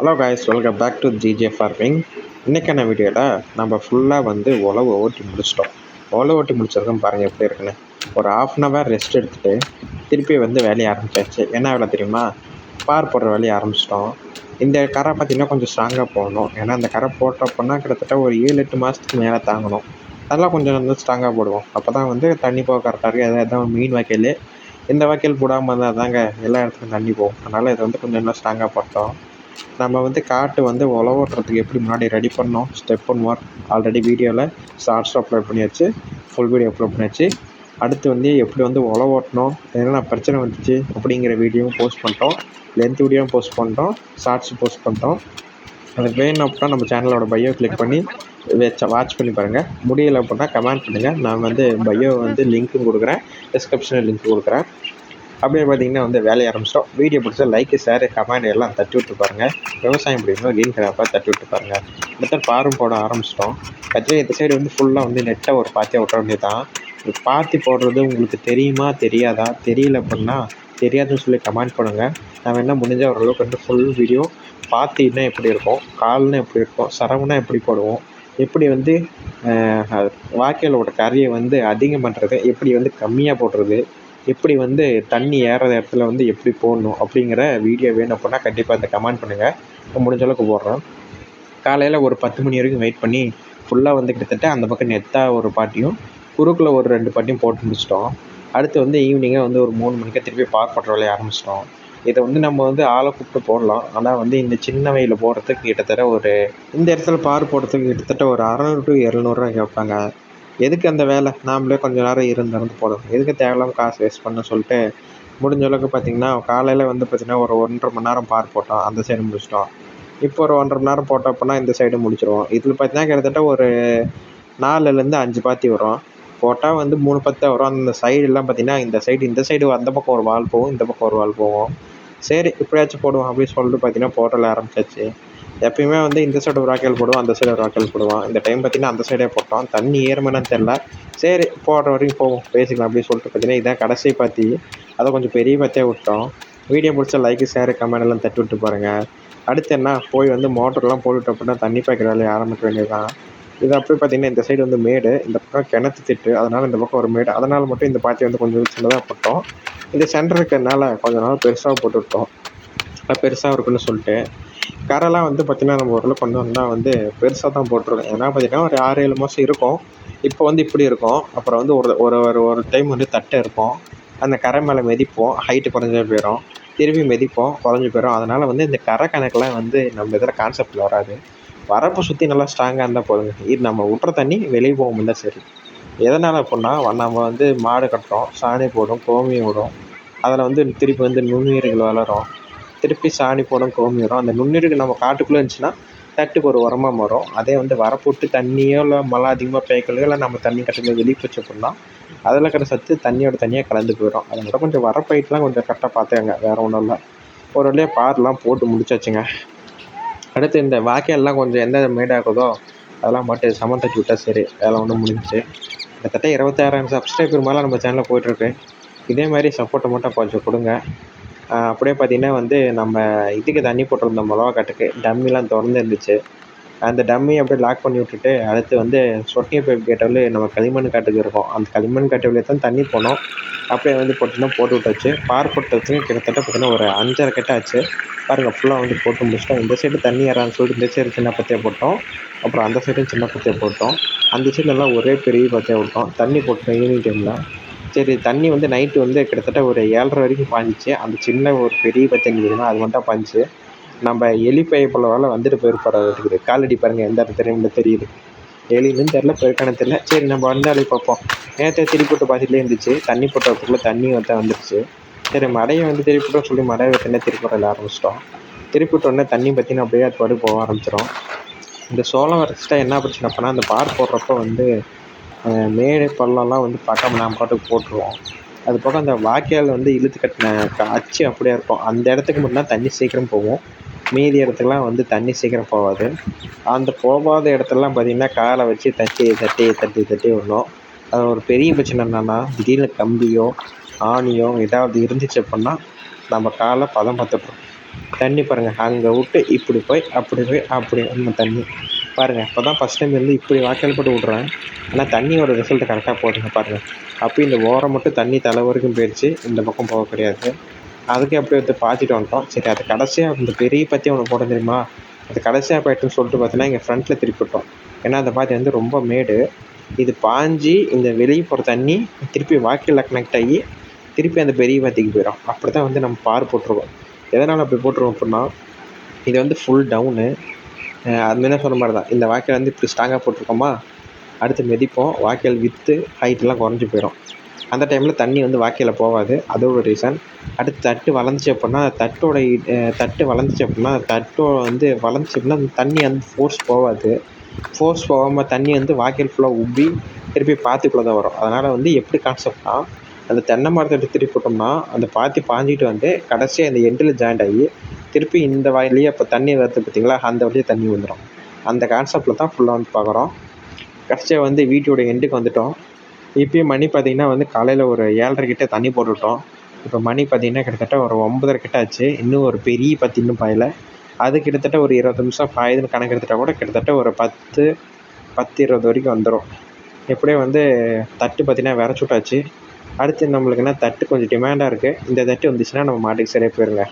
Hello guys welcome back to GJ farming இன்றைக்கான வீடியோவில் நம்ம ஃபுல்லாக வந்து உழவு ஓட்டி முடிச்சிட்டோம். உழவு ஓட்டி முடிச்சிருக்கோம் பாருங்கள் எப்படி இருக்குன்னு. ஒரு ஆஃப் அன் ஹவர் ரெஸ்ட் எடுத்துகிட்டு திருப்பி வந்து வேலையை ஆரம்பிச்சாச்சு. என்ன வேலை தெரியுமா? பார் போடுற வேலையை ஆரம்பிச்சிட்டோம். இந்த கரை பார்த்திங்கன்னா கொஞ்சம் ஸ்ட்ராங்காக போடணும். ஏன்னா அந்த கரை போட்டப்போனா கிட்டத்தட்ட ஒரு ஏழு எட்டு மாதத்துக்கு மேலே தாங்கணும். அதெல்லாம் கொஞ்சம் வந்து ஸ்ட்ராங்காக போடுவோம். அப்போ தான் வந்து தண்ணி போக கரெக்டாக இருக்குது எதாவது தான் மீன் வாய்க்கால் இந்த வாய்க்கால் போடாமல் இருந்தால் தாங்க எல்லா இடத்துக்கும் தண்ணி போகும். அதனால் இதை வந்து கொஞ்சம் இன்னும் ஸ்ட்ராங்காக போட்டோம். நம்ம வந்து காட்டு வந்து உழவு ஓட்டுறதுக்கு எப்படி முன்னாடி ரெடி பண்ணோம்? ஸ்டெப் ஒன் ஒர்க் ஆல்ரெடி வீடியோவில் ஷார்ட்ஸ் அப்லோட் பண்ணியாச்சு. ஃபுல் வீடியோ அப்லோட் பண்ணியாச்சு. அடுத்து வந்து எப்படி வந்து உழவு ஓட்டணும்? என்னென்ன பிரச்சனை வந்துச்சு? அப்படிங்கிற வீடியோவும் போஸ்ட் பண்ணிட்டோம். லென்த் வீடியோவும் போஸ்ட் பண்ணிட்டோம். ஷார்ட்ஸ் போஸ்ட் பண்ணிட்டோம். அதுக்கு வேணும் அப்படின்னா நம்ம சேனலோட பையோ கிளிக் பண்ணி வச்ச வாட்ச் பண்ணி பாருங்கள் முடியலை அப்படின்னா கமெண்ட் பண்ணுங்கள் நான் வந்து பையோ வந்து லிங்க்கும் கொடுக்குறேன். டிஸ்கிரிப்ஷனில் லிங்க் கொடுக்குறேன். அப்படியே பார்த்தீங்கன்னா வந்து வேலையை ஆரம்பிச்சிட்டோம். வீடியோ பிடிச்சா லைக்கு ஷேர் கமெண்ட் எல்லாம் தட்டி விட்டு பாருங்கள் விவசாயம் பிடிக்கணும் கிரீன் கிராப்பாக தட்டி விட்டு பாருங்கள் அடுத்த பாரும் போட ஆரம்பிச்சிட்டோம். ஆக்சுவலி இந்த சைடு வந்து ஃபுல்லாக வந்து நெட்டை ஒரு பாத்தியாக விட்ட வேண்டியது தான் பாத்தி போடுறது உங்களுக்கு தெரியுமா தெரியாதா? தெரியல அப்படின்னா தெரியாதுன்னு சொல்லி கமெண்ட் பண்ணுங்கள் நம்ம என்ன முடிஞ்ச ஓரளவுக்கு வந்து ஃபுல் வீடியோ பாத்தின்னா எப்படி இருக்கும் கால்னா எப்படி இருக்கும் சரவுனா எப்படி போடுவோம் எப்படி வந்து வாய்க்காலோட கரையை வந்து அதிகம் பண்ணுறது எப்படி வந்து கம்மியாக போடுறது எப்படி வந்து தண்ணி ஏறுற இடத்துல வந்து எப்படி போடணும் அப்படிங்கிற வீடியோ வேணும் அப்படின்னா கண்டிப்பாக அந்த கமெண்ட் பண்ணுங்கள் முடிஞ்ச அளவுக்கு போடுறோம் காலையில் ஒரு பத்து மணி வரைக்கும் வெயிட் பண்ணி ஃபுல்லாக வந்து கிட்டத்தட்ட அந்த பக்கம் நெத்தா ஒரு பாட்டியும் குறுக்கில் ஒரு ரெண்டு பாட்டியும் போட்டு முடிச்சிட்டோம். அடுத்து வந்து ஈவினிங்காக வந்து ஒரு மூணு மணிக்கு திருப்பி பார்க் பண்ணுற வேலையை ஆரம்பிச்சிட்டோம். இதை வந்து நம்ம வந்து ஆளை கூப்பிட்டு போடலாம். ஆனால் வந்து இந்த சின்ன வயலில் போடுறதுக்கு கிட்டத்தட்ட ஒரு இந்த இடத்துல பார் போடுறதுக்கு கிட்டத்தட்ட ஒரு அறநூறு டு இரநூறுவா கேட்பாங்க எதுக்கு அந்த வேலை? நாமளே கொஞ்சம் நேரம் இருந்து இருந்து போதும் எதுக்கு தேவையில்லாமல் காசு வேஸ்ட் பண்ண சொல்லிட்டு முடிஞ்ச அளவுக்கு பார்த்திங்கன்னா காலையில் வந்து பார்த்திங்கன்னா ஒரு ஒன்றரை மணி நேரம் பார் போட்டோம். அந்த சைடு முடிச்சிட்டோம். இப்போ ஒரு ஒன்றரை மணி நேரம் போட்டோம் அப்படின்னா இந்த சைடு முடிச்சிடுவோம் இதில் பார்த்தீங்கன்னா கிட்டத்தட்ட ஒரு நாலுலேருந்து அஞ்சு பாத்தி வரும். போட்டால் வந்து மூணு பத்து வரும். அந்த சைடுலாம் பார்த்திங்கன்னா இந்த சைடு இந்த சைடு அந்த பக்கம் ஒரு வால் போகும் இந்த பக்கம் ஒரு வால் போகும். சரி இப்படியாச்சும் போடுவோம் அப்படின்னு சொல்லிட்டு பார்த்தீங்கன்னா போட்டல ஆரம்பிச்சாச்சு. எப்பயுமே வந்து இந்த சைடு ஒரு ராக்கெல் போடுவோம் அந்த சைடு ஒரு ராக்கெல் போடுவோம் இந்த டைம் பார்த்தீங்கன்னா அந்த சைடே போட்டோம் தண்ணி ஏறுமானு தெரில சரி போடுற வரைக்கும் போவோம் பேசிக்கலாம் அப்படின்னு சொல்லிட்டு பார்த்தீங்கன்னா இதான் கடைசி பாத்தி. அதை கொஞ்சம் பெரிய பாத்தியாக விட்டோம். வீடியோ பிடிச்சா லைக்கு ஷேர் கமெண்ட் எல்லாம் தட்டி விட்டு பாருங்கள் அடுத்து என்ன? போய் வந்து மோட்டர்லாம் போட்டுவிட்டு அப்படின்னா தண்ணி பாய்க்கிற வேலையை ஆரம்பிக்க வேண்டியதுதான். இது அப்படியே பார்த்தீங்கன்னா இந்த சைடு வந்து மேடு. இந்த பக்கம் கிணத்து திட்டு. அதனால் இந்த பக்கம் ஒரு மேடு. அதனால் மட்டும் இந்த பாத்தி வந்து கொஞ்சம் சின்னதாக போட்டோம். இந்த சென்டர் இருக்கிறதுனால கொஞ்ச நாள் பெருசாக போட்டுவிட்டோம் பெருசாக இருக்குன்னு சொல்லிட்டு. கரைலாம் வந்து பார்த்திங்கன்னா நம்ம ஓரளவு கொண்டு வந்தால் வந்து பெருசாக தான் போட்டிருக்கோம். ஏன்னா பார்த்திங்கன்னா ஒரு ஆறு ஏழு மாதம் இருக்கும். இப்போ வந்து இப்படி இருக்கும். அப்புறம் வந்து ஒரு ஒரு ஒரு ஒரு டைம் வந்து தட்டை இருக்கும். அந்த கரை மேலே மிதிப்போம். ஹைட்டு குறைஞ்சே போயிடும் திருப்பி மிதிப்போம். குறைஞ்சி போயிடும் அதனால் வந்து இந்த கரை கணக்கெலாம் வந்து நம்ம இதில் கான்செப்டில் வராது. வரப்பை சுற்றி நல்லா ஸ்ட்ராங்காக இருந்தால் போதுங்க. இது நம்ம விட்ற தண்ணி வெளியே போக முடியல சரி. எதனால் அப்படின்னா நம்ம வந்து மாடு கட்டுறோம். சாணி போடும் கோமியம் விடும். அதில் வந்து திருப்பி வந்து நுண்ணுயிர்கள் வளரும். திருப்பி சாணி போடும் கோமி வரும். அந்த நுண்ணுயிர்கள் நம்ம காட்டுக்குள்ளே இருந்துச்சுன்னா தட்டுக்கு ஒரு உரமாக மாறும். அதே வந்து வரப்போட்டு தண்ணியோ இல்லை மழை அதிகமாக பெய்க்கலையோ இல்லை நம்ம தண்ணி கட்டுல வெளியே போச்சு அப்படின்னா அதில் இருக்கிற சத்து தண்ணியோட தண்ணியாக கலந்து போயிடும். அதோட கொஞ்சம் வரப்பயிட்டுலாம் கொஞ்சம் கரெக்டாக பார்த்துக்கங்க. வேறு ஒன்றும் இல்லை. ஒரு வழியாக பாரெலாம் போட்டு முடிச்சாச்சுங்க. அடுத்து இந்த வாக்கையெல்லாம் கொஞ்சம் எந்த மேடாகுதோ அதெல்லாம் மட்டும் சமம் தட்டி விட்டால் சரி. வேலை ஒன்றும் முடிஞ்சிச்சு. கிட்டத்தட்ட இருபத்தாயிரம் சப்ஸ்கிரைபர் மேலே நம்ம சேனலில் போயிட்டுருக்கு இதே மாதிரி சப்போர்ட்டை மட்டும் கொஞ்சம் கொடுங்க. அப்படியே பார்த்திங்கன்னா வந்து நம்ம இதுக்கு தண்ணி போட்டிருந்த மிளகா காட்டுக்கு டம்மிலாம் திறந்து இருந்துச்சு அந்த டம்மி அப்படியே லாக் பண்ணி விட்டுட்டு அடுத்து வந்து சொட்டிய பைப் கேட்டவில் நம்ம களிமண் காட்டுக்கு இருக்கும். அந்த களிமண் காட்டு வழியாக தான் தண்ணி போனோம். அப்படியே வந்து போட்டுனா போட்டு விட்டாச்சு. பார் போட்டு வச்சு கிட்டத்தட்ட பார்த்திங்கன்னா ஒரு அஞ்சரை கட்ட ஆச்சு. பாருங்கள் ஃபுல்லாக வந்து போட்டு முடிச்சிட்டோம். இந்த சைடு தண்ணி ஏறான்னு சொல்லிட்டு இந்த சைடு சின்ன பத்தியாக போட்டோம். அப்புறம் அந்த சைடும் சின்ன பத்தியாக போட்டோம். அந்த சைடு எல்லாம் ஒரே பெரிய பத்தியாக விட்டோம் தண்ணி போட்டோம் ஈவினிங் டைமில் சரி தண்ணி வந்து நைட்டு வந்து கிட்டத்தட்ட ஒரு ஏழரை வரைக்கும் பாஞ்சிச்சு. அந்த சின்ன ஒரு பெரிய பச்சை இருந்ததுன்னா அது மட்டும் பாஞ்சிச்சு. நம்ம எலி பைப்பில் வேலை வந்துட்டு போயிருப்பார் இருக்குது. காலடி பாருங்கள் எந்த இடத்துல தெரியுது. எலின்னு தெரில பெருக்கான தெரில சரி நம்ம வந்தாலே பார்ப்போம். நேற்று திருப்பி பாசிட்டிலே இருந்துச்சு. தண்ணி போட்டதுக்குள்ளே தண்ணி வந்து வந்துருச்சு. சரி மடையை வந்து திருப்பிட்டோம் சொல்லி மடையை வெட்டினா திருப்பி ஆரம்பிச்சிட்டோம். திருப்பிட்டோடனே தண்ணி பற்றின அப்படியே அது பாடு போக ஆரம்பிச்சிடும் இந்த சோளம் வரைச்சிட்டா என்ன பிரச்சனை பண்ணால் அந்த பார் போடுறப்ப வந்து மேடு பள்ளம்லாம் வந்து பார்க்காம நாம் பாட்டுக்கு போட்டுருவோம். அது போக அந்த வாய்க்கால் வந்து இழுத்து கட்டின அச்சு அப்படியே இருக்கும். அந்த இடத்துக்கு மட்டும்தான் தண்ணி சீக்கிரம் போகும். மீதி இடத்துக்குலாம் வந்து தண்ணி சீக்கிரம் போகாது. அந்த போகாத இடத்துலலாம் பார்த்திங்கன்னா காலை வச்சு தட்டி தட்டி தட்டி தட்டி விடணும். அது ஒரு பெரிய பிரச்சனை என்னென்னா திடீர்னு கம்பியோ ஆணியோ ஏதாவது இருந்துச்சு அப்படின்னா நம்ம காலை பதம் பார்த்துட்ரும் தண்ணி பாருங்கள் அங்கே விட்டு இப்படி போய் அப்படி போய் அப்படி நம்ம தண்ணி பாருங்கள் இப்போ தான் ஃபஸ்ட் டைம் இருந்து இப்படி வாய்க்கால் போட்டு விட்றேன். ஆனால் தண்ணியோட ரிசல்ட் கரெக்டாக போடுங்க பாருங்கள் அப்போ இந்த ஓரம் மட்டும் தண்ணி தலை வரைக்கும் போயிடுச்சு இந்த பக்கம் போக கிடையாது. அதுக்கு அப்படியே வந்து பாய்ச்சிட்டு வந்துட்டோம். சரி அது கடைசியாக இந்த பெரிய பற்றி ஒன்று போட தெரியுமா? அது கடைசியாக போயிட்டுன்னு சொல்லிட்டு பார்த்தீங்கன்னா இங்கே ஃப்ரண்ட்டில் திருப்பிட்டோம். ஏன்னா அந்த பாத்தி வந்து ரொம்ப மேடு. இது பாஞ்சி இந்த வெளியே போகிற தண்ணி திருப்பி வாக்கில் கனெக்ட் ஆகி திருப்பி அந்த பெரிய பாத்திக்கு போயிடும். அப்படி தான் வந்து நம்ம பார் போட்டிருக்கோம். எதனால் அப்படி போட்டிருக்கோம் அப்படின்னா இது வந்து ஃபுல் டவுனு அது முன்ன சொன்ன மாதிரி தான். இந்த வாய்க்கால் வந்து இப்படி ஸ்ட்ராங்காக போட்டிருக்கோமா? அடுத்து மிதிப்போம். வாய்க்கால் விற்று ஹைட்டெலாம் குறைஞ்சி போயிடும் அந்த டைமில் தண்ணி வந்து வாய்க்காலில் போகாது. அது ஒரு ரீசன் அடுத்து தட்டு வளர்ந்துச்சு அப்படின்னா தட்டோட தட்டு வளர்ந்துச்சு அப்படின்னா தட்டோ வந்து வளர்ந்துச்சு அப்படின்னா அந்த தண்ணி வந்து ஃபோர்ஸ் போகாது. ஃபோர்ஸ் போகாமல் தண்ணி வந்து வாய்க்கால் ஃபுல்லாக உப்பி திருப்பி பாத்திக்குள்ளே தான் வரும். அதனால் வந்து எப்படி கான்செப்ட்னா அந்த தென்னை மரத்தை எடுத்து திருப்பி போட்டோம்னா அந்த பாத்தி பாஞ்சிட்டு வந்து கடைசியாக அந்த எண்டில் ஜாயிண்ட் ஆகி திருப்பி இந்த வாயிலேயே இப்போ தண்ணி வருது பார்த்தீங்களா அந்த வழியே தண்ணி வந்துடும் அந்த கான்செப்டில் தான் ஃபுல்லாக வந்து பார்க்குறோம் கடைசியாக வந்து வீட்டோட எண்டுக்கு வந்துவிட்டோம் இப்போயும் மணி பார்த்திங்கன்னா வந்து காலையில் ஒரு ஏழரை கிட்டே தண்ணி போட்டுவிட்டோம் இப்போ மணி பார்த்திங்கன்னா கிட்டத்தட்ட ஒரு ஒம்பதரை கிட்ட ஆச்சு. இன்னும் ஒரு பெரிய பத்து இன்னும் பாயல. அது கிட்டத்தட்ட ஒரு இருபது நிமிஷம் பாயுதுன்னு கணக்கு எடுத்துட்டால் கூட கிட்டத்தட்ட ஒரு பத்து பத்து இருபது வரைக்கும் வந்துடும் எப்படியே வந்து தட்டு பார்த்திங்கன்னா விரச்சி விட்டாச்சு அடுத்து நம்மளுக்கு என்ன தட்டு கொஞ்சம் டிமாண்டாக இருக்குது இந்த தட்டு வந்துச்சுன்னா நம்ம மாட்டுக்கு சரியாக போயிருங்க.